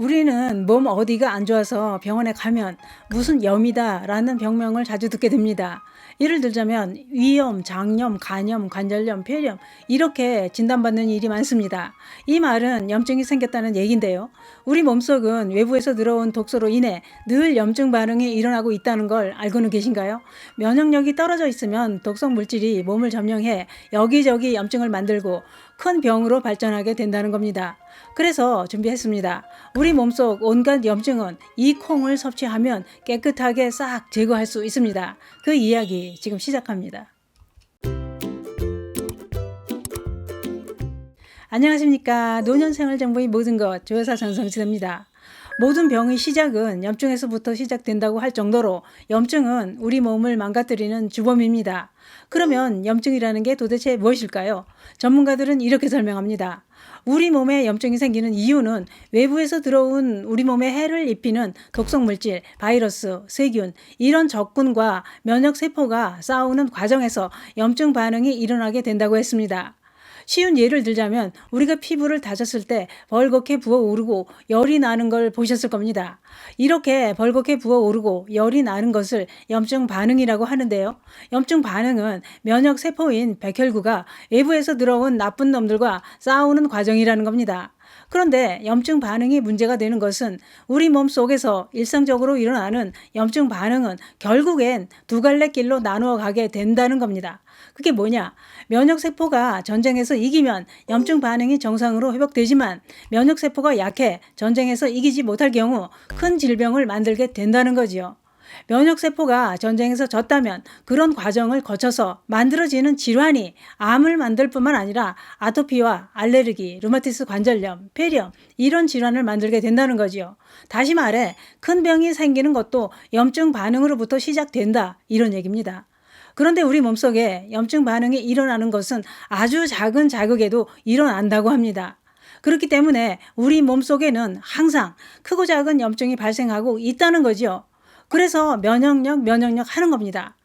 우리는 몸 어디가 안 좋아서 병원에 가면 무슨 염이다 라는 병명을 자주 듣게 됩니다. 예를 들자면 위염, 장염, 간염, 관절염, 폐렴 이렇게 진단받는 일이 많습니다. 이 말은 염증이 생겼다는 얘긴데요. 우리 몸속은 외부에서 들어온 독소로 인해 늘 염증 반응이 일어나고 있다는 걸 알고는 계신가요? 면역력이 떨어져 있으면 독성 물질이 몸을 점령해 여기저기 염증을 만들고 큰 병으로 발전하게 된다는 겁니다. 그래서 준비했습니다. 우리 몸속 온갖 염증은 이 콩을 섭취하면 깨끗하게 싹 제거할 수 있습니다. 그 이야기 지금 시작합니다. 안녕하십니까. 노년생활정보의 모든 것 조여사 전성지입니다. 모든 병의 시작은 염증에서부터 시작된다고 할 정도로 염증은 우리 몸을 망가뜨리는 주범입니다. 그러면 염증이라는 게 도대체 무엇일까요? 전문가들은 이렇게 설명합니다. 우리 몸에 염증이 생기는 이유는 외부에서 들어온 우리 몸에 해를 입히는 독성 물질, 바이러스, 세균, 이런 적군과 면역 세포가 싸우는 과정에서 염증 반응이 일어나게 된다고 했습니다. 쉬운 예를 들자면 우리가 피부를 다졌을 때 벌겋게 부어오르고 열이 나는 걸 보셨을 겁니다. 이렇게 벌겋게 부어오르고 열이 나는 것을 염증 반응이라고 하는데요. 염증 반응은 면역 세포인 백혈구가 외부에서 들어온 나쁜 놈들과 싸우는 과정이라는 겁니다. 그런데 염증 반응이 문제가 되는 것은 우리 몸 속에서 일상적으로 일어나는 염증 반응은 결국엔 두 갈래 길로 나누어 가게 된다는 겁니다. 그게 뭐냐? 면역세포가 전쟁에서 이기면 염증 반응이 정상으로 회복되지만 면역세포가 약해 전쟁에서 이기지 못할 경우 큰 질병을 만들게 된다는 거지요. 면역세포가 전쟁에서 졌다면 그런 과정을 거쳐서 만들어지는 질환이 암을 만들 뿐만 아니라 아토피와 알레르기, 류마티스 관절염, 폐렴 이런 질환을 만들게 된다는 거지요. 다시 말해 큰 병이 생기는 것도 염증 반응으로부터 시작된다 이런 얘기입니다. 그런데 우리 몸속에 염증 반응이 일어나는 것은 아주 작은 자극에도 일어난다고 합니다. 그렇기 때문에 우리 몸속에는 항상 크고 작은 염증이 발생하고 있다는 거지요. 그래서 면역력, 면역력 하는 겁니다.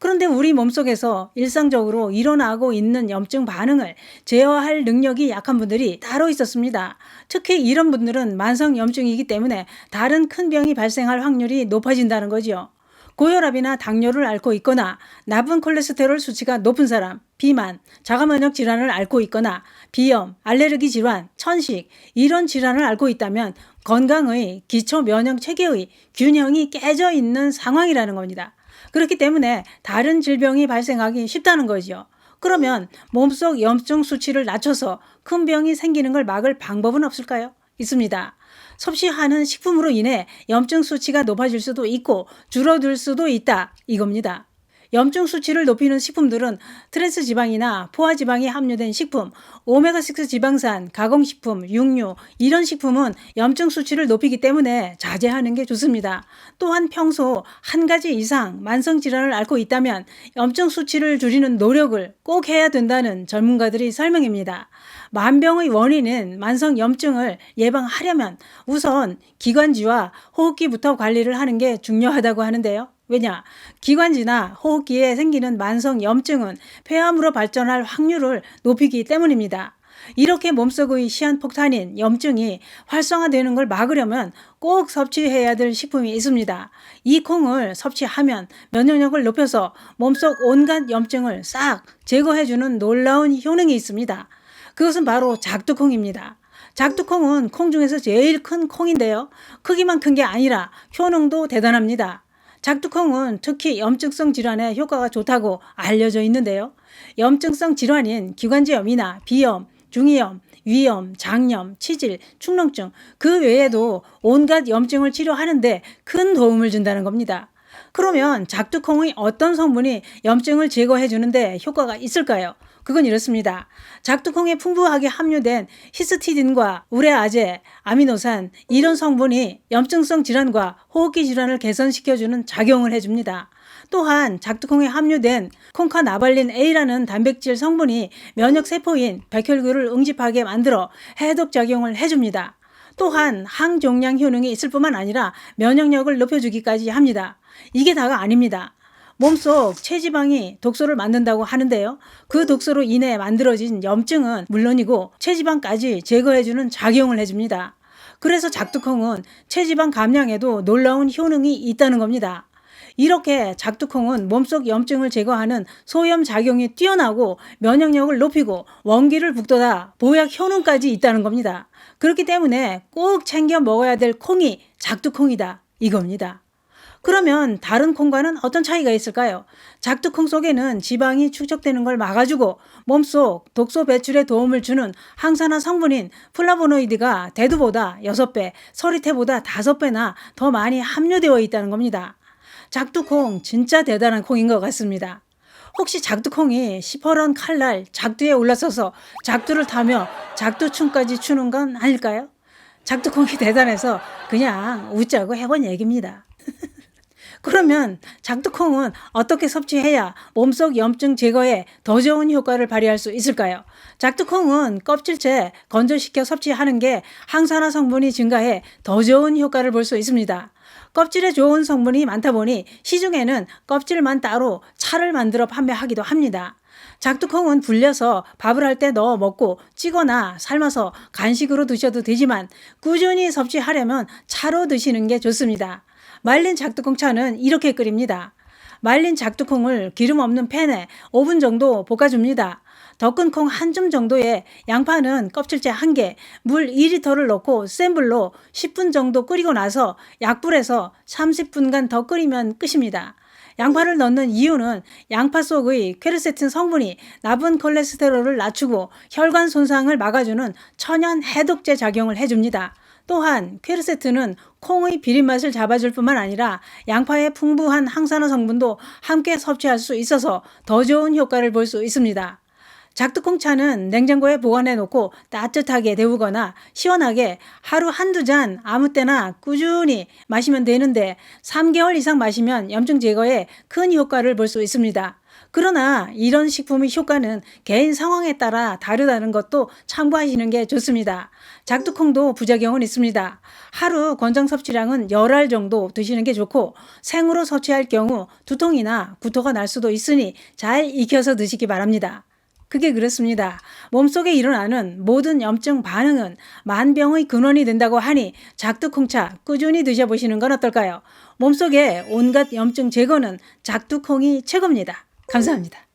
그런데 우리 몸속에서 일상적으로 일어나고 있는 염증 반응을 제어할 능력이 약한 분들이 따로 있었습니다. 특히 이런 분들은 만성 염증이기 때문에 다른 큰 병이 발생할 확률이 높아진다는 거지요. 고혈압이나 당뇨를 앓고 있거나 나쁜 콜레스테롤 수치가 높은 사람, 비만, 자가면역 질환을 앓고 있거나 비염, 알레르기 질환, 천식 이런 질환을 앓고 있다면 건강의 기초 면역 체계의 균형이 깨져 있는 상황이라는 겁니다. 그렇기 때문에 다른 질병이 발생하기 쉽다는 거죠. 그러면 몸속 염증 수치를 낮춰서 큰 병이 생기는 걸 막을 방법은 없을까요? 있습니다. 섭취하는 식품으로 인해 염증 수치가 높아질 수도 있고 줄어들 수도 있다 이겁니다. 염증 수치를 높이는 식품들은 트랜스 지방이나 포화 지방이 함유된 식품, 오메가6 지방산, 가공식품, 육류 이런 식품은 염증 수치를 높이기 때문에 자제하는 게 좋습니다. 또한 평소 한 가지 이상 만성 질환을 앓고 있다면 염증 수치를 줄이는 노력을 꼭 해야 된다는 전문가들이 설명입니다. 만병의 원인은 만성 염증을 예방하려면 우선 기관지와 호흡기부터 관리를 하는 게 중요하다고 하는데요. 왜냐? 기관지나 호흡기에 생기는 만성 염증은 폐암으로 발전할 확률을 높이기 때문입니다. 이렇게 몸속의 시한폭탄인 염증이 활성화되는 걸 막으려면 꼭 섭취해야 될 식품이 있습니다. 이 콩을 섭취하면 면역력을 높여서 몸속 온갖 염증을 싹 제거해주는 놀라운 효능이 있습니다. 그것은 바로 작두콩입니다. 작두콩은 콩 중에서 제일 큰 콩인데요. 크기만 큰 게 아니라 효능도 대단합니다. 작두콩은 특히 염증성 질환에 효과가 좋다고 알려져 있는데요. 염증성 질환인 기관지염이나 비염, 중이염, 위염, 장염, 치질, 축농증 그 외에도 온갖 염증을 치료하는데 큰 도움을 준다는 겁니다. 그러면 작두콩의 어떤 성분이 염증을 제거해 주는데 효과가 있을까요? 그건 이렇습니다. 작두콩에 풍부하게 함유된 히스티딘과 우레아제, 아미노산 이런 성분이 염증성 질환과 호흡기 질환을 개선시켜주는 작용을 해줍니다. 또한 작두콩에 함유된 콩카나발린 A라는 단백질 성분이 면역 세포인 백혈구를 응집하게 만들어 해독 작용을 해줍니다. 또한 항종양 효능이 있을 뿐만 아니라 면역력을 높여주기까지 합니다. 이게 다가 아닙니다. 몸속 체지방이 독소를 만든다고 하는데요. 그 독소로 인해 만들어진 염증은 물론이고 체지방까지 제거해주는 작용을 해줍니다. 그래서 작두콩은 체지방 감량에도 놀라운 효능이 있다는 겁니다. 이렇게 작두콩은 몸속 염증을 제거하는 소염 작용이 뛰어나고 면역력을 높이고 원기를 북돋아 보약 효능까지 있다는 겁니다. 그렇기 때문에 꼭 챙겨 먹어야 될 콩이 작두콩이다 이겁니다. 그러면 다른 콩과는 어떤 차이가 있을까요? 작두콩 속에는 지방이 축적되는 걸 막아주고 몸속 독소 배출에 도움을 주는 항산화 성분인 플라보노이드가 대두보다 6배, 서리태보다 5배나 더 많이 함유되어 있다는 겁니다. 작두콩 진짜 대단한 콩인 것 같습니다. 혹시 작두콩이 시퍼런 칼날 작두에 올라서서 작두를 타며 작두춤까지 추는 건 아닐까요? 작두콩이 대단해서 그냥 웃자고 해본 얘기입니다. 그러면 작두콩은 어떻게 섭취해야 몸속 염증 제거에 더 좋은 효과를 발휘할 수 있을까요? 작두콩은 껍질째 건조시켜 섭취하는 게 항산화 성분이 증가해 더 좋은 효과를 볼 수 있습니다. 껍질에 좋은 성분이 많다 보니 시중에는 껍질만 따로 차를 만들어 판매하기도 합니다. 작두콩은 불려서 밥을 할 때 넣어 먹고 찌거나 삶아서 간식으로 드셔도 되지만 꾸준히 섭취하려면 차로 드시는 게 좋습니다. 말린 작두콩 차는 이렇게 끓입니다. 말린 작두콩을 기름 없는 팬에 5분 정도 볶아줍니다. 더 큰 콩 한 줌 정도에 양파는 껍질째 1개, 물 2리터를 넣고 센 불로 10분 정도 끓이고 나서 약불에서 30분간 더 끓이면 끝입니다. 양파를 넣는 이유는 양파 속의 퀘르세틴 성분이 나쁜 콜레스테롤을 낮추고 혈관 손상을 막아주는 천연 해독제 작용을 해줍니다. 또한 퀘르세트는 콩의 비린맛을 잡아줄 뿐만 아니라 양파의 풍부한 항산화 성분도 함께 섭취할 수 있어서 더 좋은 효과를 볼 수 있습니다. 작두콩차는 냉장고에 보관해 놓고 따뜻하게 데우거나 시원하게 하루 한두 잔 아무 때나 꾸준히 마시면 되는데 3개월 이상 마시면 염증 제거에 큰 효과를 볼 수 있습니다. 그러나 이런 식품의 효과는 개인 상황에 따라 다르다는 것도 참고하시는 게 좋습니다. 작두콩도 부작용은 있습니다. 하루 권장 섭취량은 열 알 정도 드시는 게 좋고 생으로 섭취할 경우 두통이나 구토가 날 수도 있으니 잘 익혀서 드시기 바랍니다. 그게 그렇습니다. 몸속에 일어나는 모든 염증 반응은 만병의 근원이 된다고 하니 작두콩차 꾸준히 드셔보시는 건 어떨까요? 몸속에 온갖 염증 제거는 작두콩이 최고입니다. 감사합니다.